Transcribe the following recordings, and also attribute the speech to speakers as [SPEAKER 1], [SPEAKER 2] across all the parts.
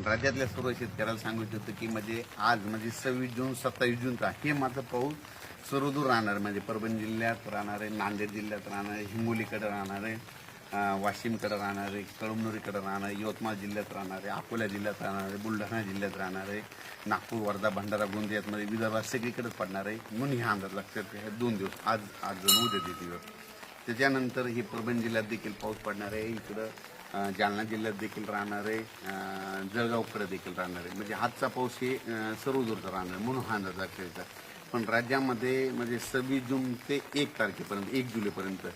[SPEAKER 1] पण राज्यातल्या सर्व शेतकऱ्याला सांगू इच्छितो की म्हणजे आज म्हणजे सव्वीस जून सत्तावीस जूनचा हे मात्र पाऊस सर्वदूर राहणार. म्हणजे परभणी जिल्ह्यात राहणार आहे नांदेड जिल्ह्यात राहणार आहे हिंगोलीकडे राहणार आहे वाशिमकडे राहणार आहे कळमनुरीकडे राहणार आहे यवतमाळ जिल्ह्यात राहणार आहे अकोला जिल्ह्यात राहणार आहे बुलढाणा जिल्ह्यात राहणार आहे नागपूर वर्धा भंडारा गोंदियातमध्ये विदर्भात सगळीकडेच पडणार आहे. म्हणून ह्या अंदाज लक्षात घ्या. दोन दिवस आज आज जण उद्या दिवस. त्याच्यानंतर ही परभणी जिल्ह्यात देखील पाऊस पडणार आहे. इकडं जालना जिल्ह्यात देखील राहणार आहे. जळगावकडे देखील राहणार आहे. म्हणजे हातचा पाऊस हे सर्व दूरचा राहणार आहे. म्हणून हा अंदाज अखेरचा. पण राज्यामध्ये म्हणजे सव्वीस जून ते एक तारखेपर्यंत एक जुलैपर्यंत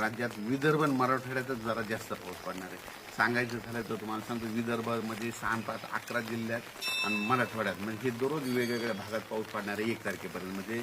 [SPEAKER 1] राज्यात विदर्भ आणि मराठवाड्यातच जरा जास्त पाऊस पडणार आहे. सांगायचं झालं तर तुम्हाला सांगतो विदर्भामध्ये सहा पाच अकरा जिल्ह्यात आणि मराठवाड्यात. म्हणजे हे दररोज वेगवेगळ्या भागात पाऊस पडणार आहे एक तारखेपर्यंत. म्हणजे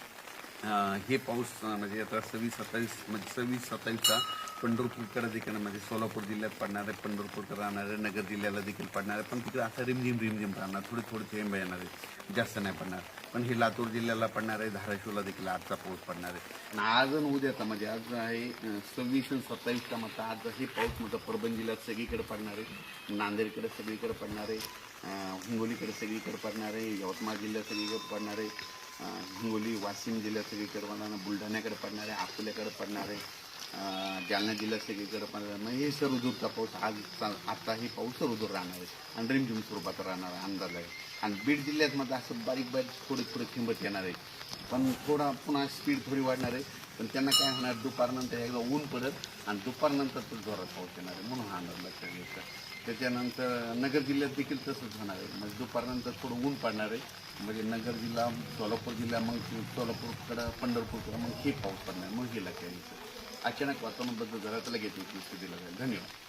[SPEAKER 1] हे पाऊस म्हणजे आता सव्वीस सत्तावीस म्हणजे सव्वीस सत्तावीसचा पंढरपूरकडे देखील म्हणजे सोलापूर जिल्ह्यात पडणार आहे पंढरपूरकडे राहणार आहे नगर जिल्ह्याला देखील पडणार आहे पण तिकडे असं रिमझिम रिमझिम राहणार थोडे थोडे थेंब येणार आहे जास्त नाही पडणार. पण हे लातूर जिल्ह्याला पडणार आहे धाराशिवला देखील आजचा पाऊस पडणार आहे. आणि आज आणि उद्याचा म्हणजे आज आहे सव्वीस आणि सत्तावीसचा म्हणता आज हे पाऊस म्हणजे परभणी जिल्ह्यात सगळीकडे पडणार आहे नांदेडकडे सगळीकडे पडणार आहे हिंगोलीकडे सगळीकडे पडणार आहे यवतमाळ जिल्ह्यात सगळीकडे पडणार आहे हिंगोली वाशिम जिल्ह्यात सगळीकडे पडणार बुलढाण्याकडे पडणार आहे अकोल्याकडे पडणार आहे जालना जिल्ह्यात सगळीकडे पडणार मग हे सर उदूरचा पाऊस आज आताही पाऊस सर उदूर राहणार आहे. आणि रिमझिम स्वरूपात राहणार आहे अंदाज आहे. आणि बीड जिल्ह्यात मात्र असं बारीक बारीक थोडे थोडे किंमत येणार आहे. पण थोडा पुन्हा स्पीड थोडी वाढणार आहे. पण त्यांना काय होणार दुपारनंतर एकदा ऊन पडत आणि दुपारनंतर तो जोरात पाऊस येणार आहे. म्हणून हा अंदाज लक्षात घ्यायचा त्याच्यानंतर नगर जिल्ह्यात देखील तसंच होणार आहे. म्हणजे दुपारनंतर थोडं ऊन पडणार आहे. म्हणजे नगर जिल्हा सोलापूर जिल्हा मग सोलापूरकडं पंढरपूरकडं मग हे पाऊस पडणार मग हे लक्षात अचानक वातावरण बदल झाला तर लगेच स्थितीला जाईल. धन्यवाद.